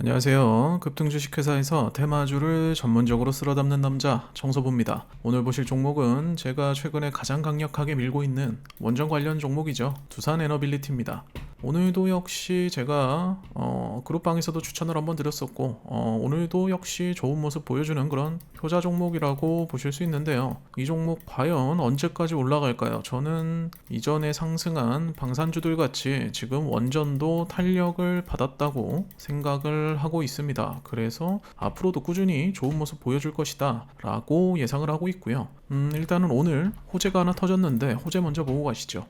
안녕하세요. 급등 주식회사에서 테마주를 전문적으로 쓸어 담는 남자 정서부입니다. 오늘 보실 종목은 제가 최근에 가장 강력하게 밀고 있는 원전 관련 종목이죠. 두산 에너빌리티입니다. 오늘도 역시 제가 어, 그룹방에서도 추천을 한번 드렸었고 어, 오늘도 역시 좋은 모습 보여주는 그런 효자 종목이라고 보실 수 있는데요. 이 종목 과연 언제까지 올라갈까요? 저는 이전에 상승한 방산주들 같이 지금 원전도 탄력을 받았다고 생각을 하고 있습니다. 그래서 앞으로도 꾸준히 좋은 모습 보여줄 것이다 라고 예상을 하고 있고요. 음, 일단은 오늘 호재가 하나 터졌는데 호재 먼저 보고 가시죠.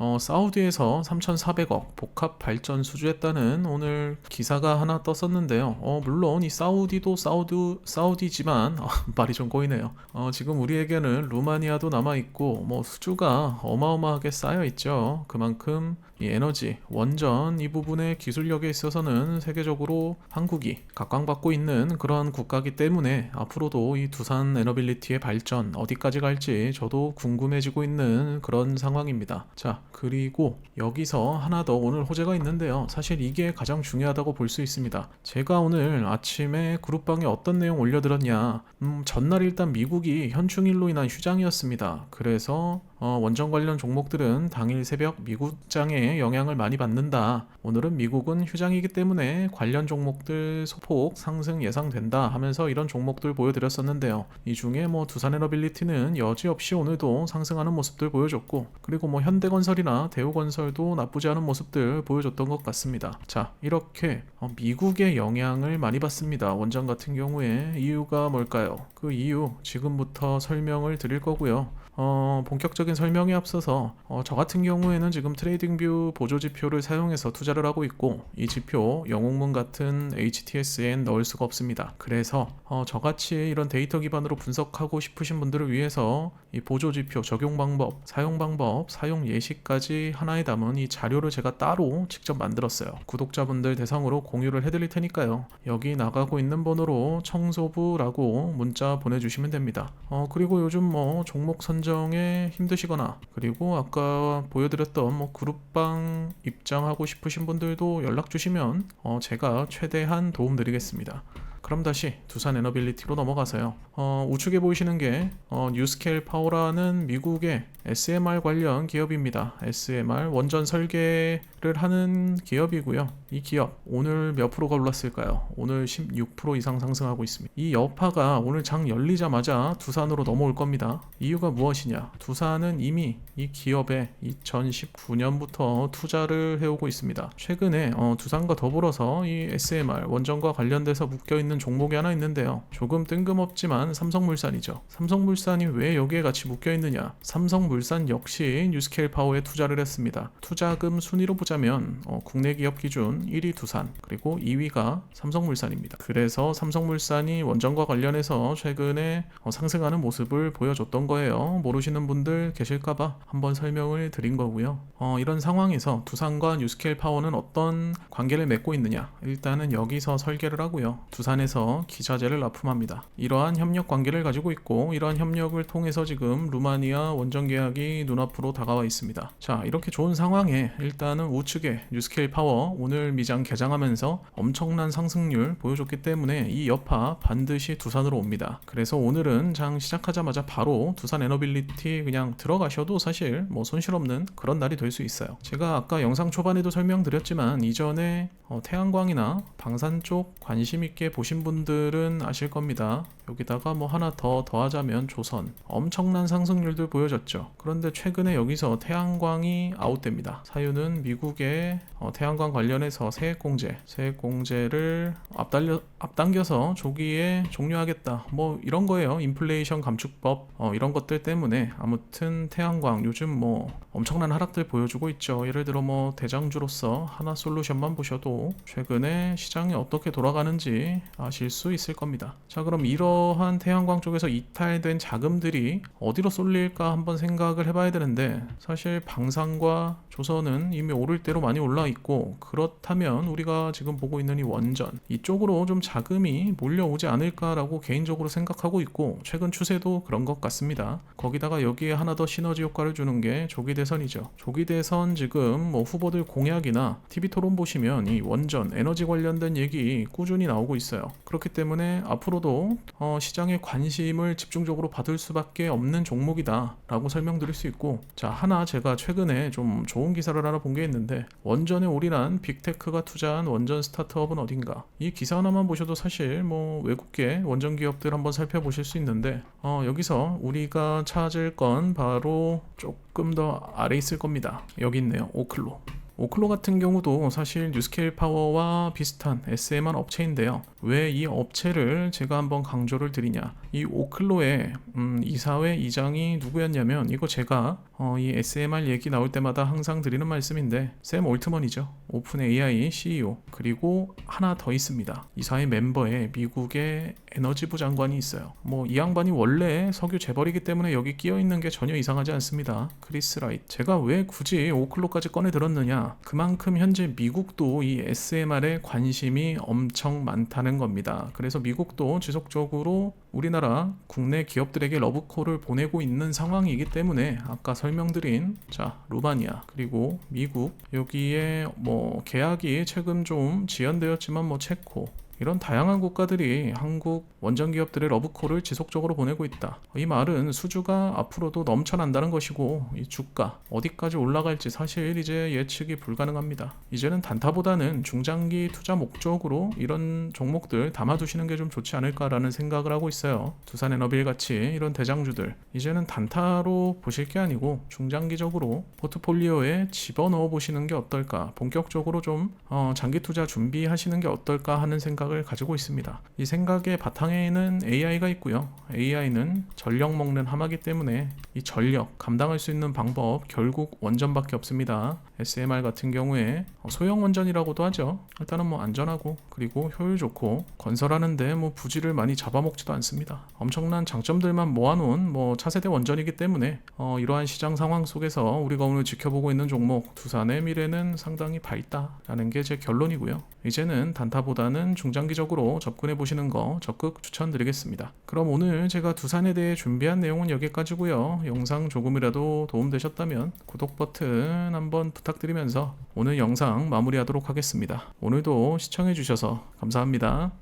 어, 사우디에서 3,400억 복합 발전 수주했다는 오늘 기사가 하나 떴었는데요. 어, 물론 이 사우디도 사우드 사우디지만 어, 말이 좀 꼬이네요. 어, 지금 우리에게는 루마니아도 남아 있고 뭐 수주가 어마어마하게 쌓여 있죠. 그만큼 이 에너지, 원전 이 부분의 기술력에 있어서는 세계적으로 한국이 각광받고 있는 그런 국가기 때문에 앞으로도 이 두산 에너빌리티의 발전 어디까지 갈지 저도 궁금해지고 있는 그런 상황입니다. 자, 그리고 여기서 하나 더 오늘 호재가 있는데요. 사실 이게 가장 중요하다고 볼 수 있습니다. 제가 오늘 아침에 그룹방에 어떤 내용 올려드렸냐. 음, 전날 일단 미국이 현충일로 인한 휴장이었습니다. 그래서 어, 원전 관련 종목들은 당일 새벽 미국장에 영향을 많이 받는다. 오늘은 미국은 휴장이기 때문에 관련 종목들 소폭 상승 예상된다 하면서 이런 종목들 보여드렸었는데요. 이 중에 뭐 두산에너빌리티는 여지없이 오늘도 상승하는 모습들 보여줬고 그리고 뭐 현대건설이나 대우건설도 나쁘지 않은 모습들 보여줬던 것 같습니다. 자 이렇게 어, 미국의 영향을 많이 받습니다. 원전 같은 경우에 이유가 뭘까요? 그 이유 지금부터 설명을 드릴 거고요. 어, 본격적인 설명에 앞서서 어, 저 같은 경우에는 지금 트레이딩뷰 보조 지표를 사용해서 투자를 하고 있고 이 지표 영웅문 같은 HTS엔 넣을 수가 없습니다. 그래서 어, 저같이 이런 데이터 기반으로 분석하고 싶으신 분들을 위해서 이 보조 지표 적용 방법, 사용 방법, 사용 예시까지 하나에 담은 이 자료를 제가 따로 직접 만들었어요. 구독자분들 대상으로 공유를 해드릴 테니까요. 여기 나가고 있는 번호로 청소부라고 문자 보내주시면 됩니다. 어, 그리고 요즘 뭐 종목 선정 에 힘드시거나 그리고 아까 보여드렸던 뭐 그룹방 입장하고 싶으신 분들도 연락 주시면 어, 제가 최대한 도움 드리겠습니다. 그럼 다시 두산 에너빌리티로 넘어가서요. 어, 우측에 보이시는 게 어, 뉴스케일 파워라는 미국의 SMR 관련 기업입니다. SMR 원전 설계를 하는 기업이고요. 이 기업 오늘 몇 프로가 올랐을까요? 오늘 16% 이상 상승하고 있습니다. 이 여파가 오늘 장 열리자마자 두산으로 넘어올 겁니다. 이유가 무엇이냐? 두산은 이미 이 기업에 2019년부터 투자를 해오고 있습니다. 최근에 어, 두산과 더불어서 이 SMR 원전과 관련돼서 묶여 있는 종목이 하나 있는데요. 조금 뜬금없지만 삼성물산이죠. 삼성물산이 왜 여기에 같이 묶여 있느냐? 삼성물산 역시 뉴스케일 파워에 투자를 했습니다. 투자금 순위로 보자면 어, 국내 기업 기준 1위 두산 그리고 2위가 삼성물산입니다. 그래서 삼성물산이 원전과 관련해서 최근에 어, 상승하는 모습을 보여줬던 거예요. 모르시는 분들 계실까봐 한번 설명을 드린 거고요. 어, 이런 상황에서 두산과 뉴스케일 파워는 어떤 관계를 맺고 있느냐? 일단은 여기서 설계를 하고요. 두산 에서 기자재를 납품합니다. 이러한 협력 관계를 가지고 있고 이러한 협력을 통해서 지금 루마니아 원전 계약이 눈앞으로 다가와 있습니다. 자, 이렇게 좋은 상황에 일단은 우측에 뉴스케일 파워 오늘 미장 개장하면서 엄청난 상승률 보여줬기 때문에 이 여파 반드시 두산으로 옵니다. 그래서 오늘은 장 시작하자마자 바로 두산 에너빌리티 그냥 들어가셔도 사실 뭐 손실 없는 그런 날이 될 수 있어요. 제가 아까 영상 초반에도 설명드렸지만 이전에 어, 태양광이나 방산 쪽 관심 있게 보신 분들은 아실 겁니다. 여기다가 뭐 하나 더 더하자면 조선 엄청난 상승률들 보여줬죠. 그런데 최근에 여기서 태양광이 아웃됩니다. 사유는 미국의 어, 태양광 관련해서 세액공제, 세액공제를 앞달려, 앞당겨서 조기에 종료하겠다. 뭐 이런 거예요. 인플레이션 감축법 어, 이런 것들 때문에 아무튼 태양광 요즘 뭐 엄청난 하락들 보여주고 있죠. 예를 들어 뭐 대장주로서 하나 솔루션만 보셔도 최근에 시장이 어떻게 돌아가는지 아실 수 있을 겁니다. 자 그럼 이러한 태양광 쪽에서 이탈된 자금들이 어디로 쏠릴까 한번 생각을 해봐야 되는데 사실 방산과 조선은 이미 오를 대로 많이 올라 있고 그렇다면 우리가 지금 보고 있는 이 원전 이쪽으로 좀 자금이 몰려오지 않을까라고 개인적으로 생각하고 있고 최근 추세도 그런 것 같습니다. 거기다가 여기에 하나 더 시너지 효과를 주는 게 조기 대선이죠. 조기 대선 지금 뭐 후보들 공약이나 TV 토론 보시면 이 원전 에너지 관련된 얘기 꾸준히 나오고 있어요. 그렇기 때문에 앞으로도 어, 시장의 관심을 집중적으로 받을 수밖에 없는 종목이다라고 설명드릴 수 있고 자 하나 제가 최근에 좀 좋은 기사를 하나 본 게 있는데 원전에 올인한 빅테크가 투자한 원전 스타트업은 어딘가? 이 기사 하나만 보셔도 사실 뭐 외국계 원전 기업들 한번 살펴보실 수 있는데 어, 여기서 우리가 찾을 건 바로 조금 더 아래 있을 겁니다. 여기 있네요. 오클로 오클로 같은 경우도 사실 뉴스케일 파워와 비슷한 SM한 업체인데요. 왜 이 업체를 제가 한번 강조를 드리냐? 이 오클로의 음, 이사회 이장이 누구였냐면 이거 제가 어, 이 SMR 얘기 나올 때마다 항상 드리는 말씀인데 샘 올트먼이죠. 오픈 AI CEO 그리고 하나 더 있습니다. 이사회 멤버에 미국의 에너지부 장관이 있어요. 뭐 이 양반이 원래 석유 재벌이기 때문에 여기 끼어 있는 게 전혀 이상하지 않습니다. 크리스 라이트. 제가 왜 굳이 오클로까지 꺼내 들었느냐? 그만큼 현재 미국도 이 SMR에 관심이 엄청 많다는 겁니다. 그래서 미국도 지속적으로 우리나라 국내 기업들에게 러브콜을 보내고 있는 상황이기 때문에 아까 설명드린 자 루마니아 그리고 미국 여기에 뭐 계약이 최근 좀 지연되었지만 뭐 체코 이런 다양한 국가들이 한국 원전 기업들의 러브콜을 지속적으로 보내고 있다. 이 말은 수주가 앞으로도 넘쳐난다는 것이고 이 주가 어디까지 올라갈지 사실 이제 예측이 불가능합니다. 이제는 단타보다는 중장기 투자 목적으로 이런 종목들 담아두시는 게 좀 좋지 않을까라는 생각을 하고 있어요. 두산에너빌 같이 이런 대장주들 이제는 단타로 보실 게 아니고 중장기적으로 포트폴리오에 집어넣어 보시는 게 어떨까? 본격적으로 좀 어, 장기 투자 준비하시는 게 어떨까 하는 생각 을 가지고 있습니다. 이 생각의 바탕에는 AI가 있고요. AI는 전력 먹는 하마기 때문에 이 전력 감당할 수 있는 방법 결국 원전밖에 없습니다. SMR 같은 경우에 소형 원전이라고도 하죠. 일단은 뭐 안전하고 그리고 효율 좋고 건설하는데 뭐 부지를 많이 잡아먹지도 않습니다. 엄청난 장점들만 모아놓은 뭐 차세대 원전이기 때문에 어, 이러한 시장 상황 속에서 우리가 오늘 지켜보고 있는 종목 두산의 미래는 상당히 밝다라는 게 제 결론이고요. 이제는 단타보다는 중장기적으로 접근해 보시는 거 적극 추천드리겠습니다. 그럼 오늘 제가 두산에 대해 준비한 내용은 여기까지고요. 영상 조금이라도 도움되셨다면 구독 버튼 한번 부탁드리면서 오늘 영상 마무리하도록 하겠습니다. 오늘도 시청해 주셔서 감사합니다.